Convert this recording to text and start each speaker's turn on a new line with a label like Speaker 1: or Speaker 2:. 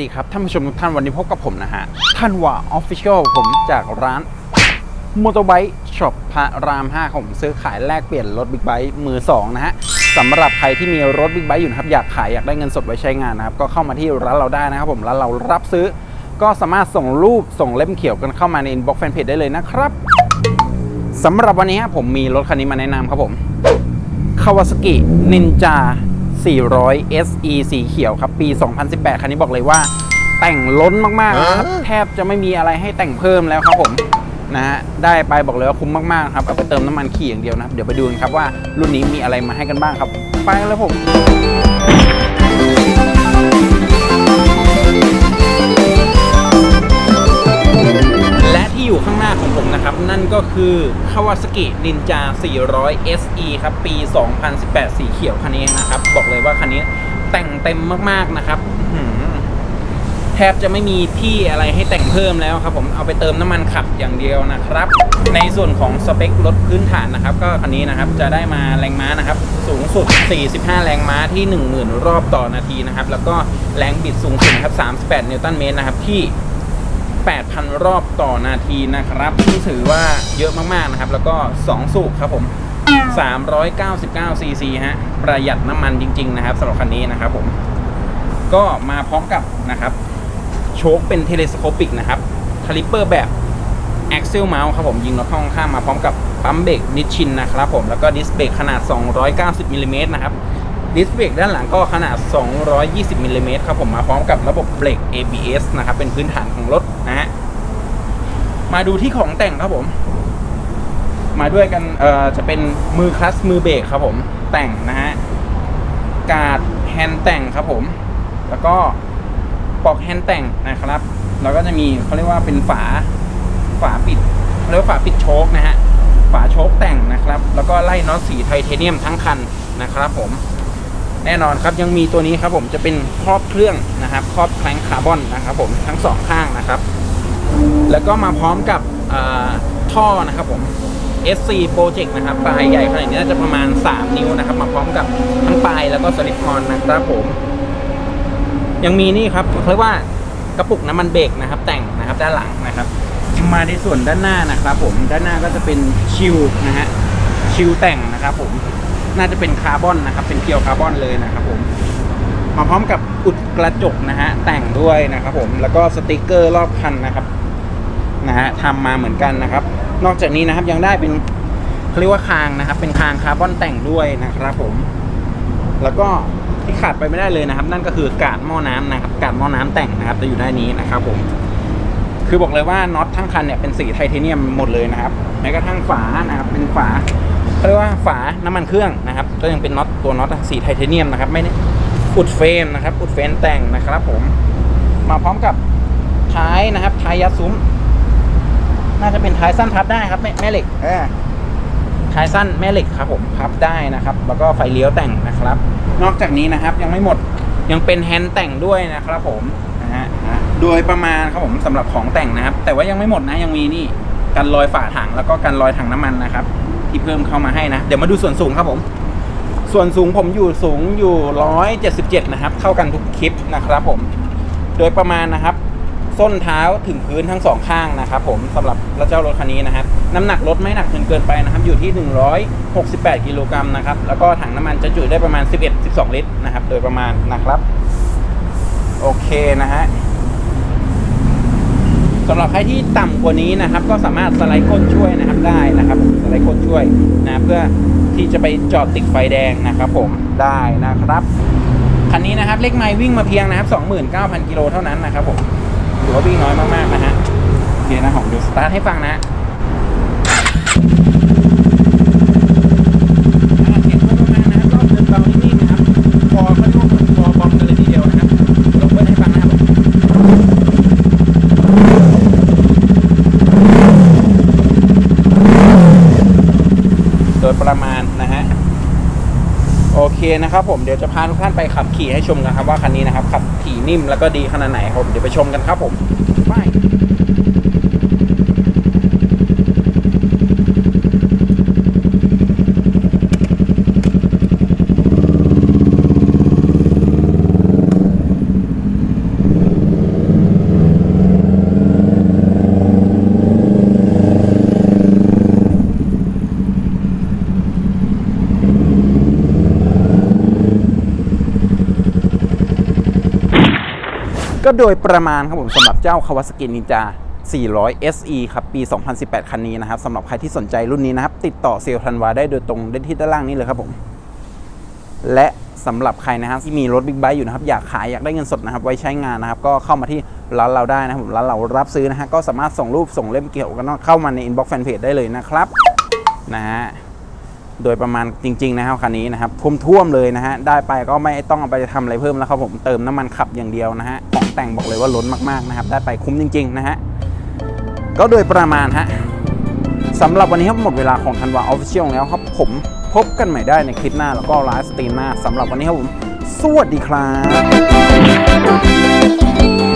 Speaker 1: ดีครับท่านผู้ชมทุกท่านวันนี้พบกับผมนะฮะท่านว่าออฟฟิเชียลผมจากร้านมอเตอร์ไบค์ช็อปพระราม5ผมซื้อขายแลกเปลี่ยนรถบิ๊กไบค์มือ 2 นะฮะสำหรับใครที่มีรถบิ๊กไบค์อยู่นะครับอยากขายอยากได้เงินสดไว้ใช้งานนะครับ ก็เข้ามาที่ร้านเราได้นะครับผมร้านเรารับซื้อ ก็สามารถส่งรูปส่งเล่มเขียวกันเข้ามาในอินบ็อกซ์แฟนเพจได้เลยนะครับสำหรับวันนี้ผมมีรถคันนี้มาแนะนำครับผม Kawasaki Ninja 400 SE สีเขียวครับ ปี 2018 คันนี้บอกเลยว่า แต่งล้นมากๆนะครับแทบจะไม่มีอะไรให้แต่งเพิ่มแล้วครับผมนะฮะได้ไปบอกเลยว่าคุ้มมากๆครับเอาไปเติมน้ำมันขี่อย่างเดียวนะครับ เดี๋ยวไปดูกันครับว่ารุ่นนี้มีอะไรมาให้กันบ้างครับ ไปกันเลยผม อยู่ข้างหน้าของผมนะครับ นั่นก็คือ Kawasaki Ninja 400 SE ครับ ปี 2018 สีเขียวคันนี้นะครับ บอกเลยว่าคันนี้แต่งเต็มมากๆนะครับแทบจะไม่มีที่อะไรให้แต่งเพิ่มแล้วครับผมเอาไปเติมน้ำมันขับอย่างเดียวนะครับ ในส่วนของสเปครถพื้นฐานนะครับ ก็คันนี้นะครับจะได้มาแรงม้านะครับ สูงสุด 45 แรงม้าที่ 10,000 รอบต่อนาทีนะครับ แล้วก็แรงบิดสูงสุดนะครับ 38 นิวตันเมตรนะครับที่ 8,000 รอบต่อนาทีนะครับที่ถือว่าเยอะมากๆนะครับ แล้วก็ 2 สูบครับผม 399 ซีซีฮะ ประหยัดน้ำมันจริง ๆ นะครับสำหรับคันนี้นะครับผม ก็มาพร้อมกับนะครับ โชคเป็นเทเลสโคปิกนะครับคาลิปเปอร์แบบ Axle Mount ครับผมยิงรถข้างข้างมาพร้อมกับปั๊มเบรกนิชชินนะครับผมแล้วก็ดิสเบรกขนาด 290มิลลิเมตรนะครับ ดิสเบรกด้านหลังก็ขนาด 220มิลลิเมตรครับผมมาพร้อมกับระบบเบรก ABS นะครับ เป็นพื้นฐานของรถนะฮะมาดูที่ของแต่งครับผม มาด้วยกันเอ่อจะเป็นมือคลัสมือเบรกครับผม แต่งนะฮะกาดแฮนด์แต่งครับผม แล้วก็ปลอกแฮนด์แต่งนะครับ แล้วก็จะมีเขาเรียกว่าเป็นฝาฝาปิดเรียกว่าฝาปิดโชคนะฮะฝาโชคแต่งนะครับ แล้วก็ไล่น็อตสีไทเทเนียมทั้งคันนะครับผม แน่นอนครับยังมีตัวนี้ครับผมจะเป็นครอบเครื่องนะครับครอบแคลงคาร์บอนนะครับผมทั้งสองข้างนะครับ แล้วก็มาพร้อมกับท่อนะครับผม SC Project นะครับปลายใหญ่ขนาดนี้น่าจะประมาณ 3 นิ้วนะครับ มาพร้อมกับทั้งปลายแล้วก็สลิปออนนะครับผม ยังมีนี่ครับเขาเรียกว่ากระปุกน้ำมันเบรกนะครับ แต่งนะครับด้านหลังนะครับ มาในส่วนด้านหน้านะครับ ผมด้านหน้าก็จะเป็นชิลนะฮะชิลแต่งนะครับผม น่าจะเป็นคาร์บอนนะครับ เป็นเพียวคาร์บอนเลยนะครับผมมาพร้อมกับอุดกระจกนะฮะแต่งด้วยนะครับผมแล้วก็สติกเกอร์รอบคันนะครับนะฮะทำมาเหมือนกันนะครับ นอกจากนี้นะครับยังได้เป็นเขาเรียกว่าคางนะครับ เป็นคางคาร์บอนแต่งด้วยนะครับผม แล้วก็ที่ขาดไปไม่ได้เลยนะครับ นั่นก็คือกาดหม้อน้ำนะครับกาดหม้อน้ำแต่งนะครับจะอยู่ด้านนี้นะครับผมคือบอกเลยว่าน็อตทั้งคันเนี่ยเป็นสีไทเทเนียมหมดเลยนะครับแม้กระทั่งฝานะครับเป็นฝา เขาเรียกว่าฝาน้ำมันเครื่องนะครับ ก็ยังเป็นน็อตตัวน็อตสีไทเทเนียมนะครับ ไม่ได้อุดเฟรมนะครับ อุดเฟรมแต่งนะครับ ผม มาพร้อมกับท้ายนะครับ ท้ายยัดซุ้ม น่าจะเป็นท้ายสั้นพับได้ครับแม่แม่เหล็กเออท้ายสั้นแม่เหล็กครับผมพับได้นะครับ แล้วก็ไฟเลี้ยวแต่งนะครับ นอกจากนี้นะครับยังไม่หมดยังเป็นแฮนด์แต่งด้วยนะครับ ผมนะฮะนะโดยประมาณครับผมสำหรับของแต่งนะครับ แต่ว่ายังไม่หมดนะยังมีนี่กันรอยฝาถังแล้วก็กันรอยถังน้ำมันนะครับ ที่เพิ่มเข้ามาให้นะ เดี๋ยวมาดูส่วนสูงครับผม ส่วนสูงผมอยู่สูงอยู่177นะครับ เท่ากันทุกคลิปนะครับผม โดยประมาณนะครับ ส้นเท้าถึงพื้นทั้งสองข้างนะครับผมสำหรับรถเจ้ารถคันนี้นะครับ น้ำหนักรถไม่หนักจนเกินไปนะครับ อยู่ที่168กิโลกรัมนะครับ แล้วก็ถังน้ำมันจะจุได้ประมาณ11-12ลิตรนะครับ โดยประมาณนะครับ โอเคนะฮะ สำหรับใครที่ต่ำกว่านี้นะครับ ก็สามารถสไลด์ก้นช่วยนะครับได้นะครับสไลด์ก้นช่วยนะเพื่อที่จะไปจอดติดไฟแดงนะครับ ผมได้นะครับคันนี้นะครับเลขไม้วิ่งมาเพียงนะครับ29,000กิโลเท่านั้นนะครับผมถือว่าวิ่งน้อยมากๆนะฮะเดี๋ยวนะผมดูสตาร์ทให้ฟังนะอ่าเสียงเพิ่มประมาณนะครับรอบเดินเบานิ่งๆนะครับพอเขาเรียกว่าพอบอมกันเลยทีเดียวนะครับลองเบิ้ลให้ฟังนะครับ โดยประมาณนะฮะ โอ เคนะครับผมเดี๋ยวจะพาทุกท่านไปขับขี่ให้ชมกันครับว่าคันนี้นะครับขับขี่นิ่มแล้วก็ดีขนาดไหนครับผมเดี๋ยวไปชมกันครับผมไป ก็โดยประมาณครับผมสำหรับเจ้า Kawasaki Ninja 400 SE ครับ ปี 2018 คันนี้นะครับสำหรับใครที่สนใจรุ่นนี้นะครับ ติดต่อเซลล์ธันวาได้โดยตรงได้ที่ด้านล่างนี้เลยครับผม และสำหรับใครนะครับที่มีรถบิ๊กไบค์อยู่นะครับ อยากขายอยากได้เงินสดนะครับ ไว้ใช้งานนะครับ ก็เข้ามาที่ร้านเราได้นะครับผมร้านเรารับซื้อนะฮะก็สามารถส่งรูปส่งเล่มเกี่ยวกันเข้ามาในอินบ็อกซ์แฟนเพจได้เลยนะครับนะฮะ โดยประมาณจริงๆนะครับคันนี้นะครับท่วมๆเลยนะฮะได้ไปก็ไม่ต้องเอาไปทำอะไรเพิ่มแล้วครับผมเติมน้ำมันขับอย่างเดียวนะฮะของแต่งบอกเลยว่าล้นมากๆนะครับ ได้ไปคุ้มจริง ๆ นะฮะก็โดยประมาณฮะสำหรับวันนี้ครับหมดเวลาของธันวาออฟฟิเชียลแล้วครับผมพบกันใหม่ได้ในคลิปหน้าแล้วก็ไลฟ์สตรีมหน้าสำหรับวันนี้ครับผม สวัสดีครับ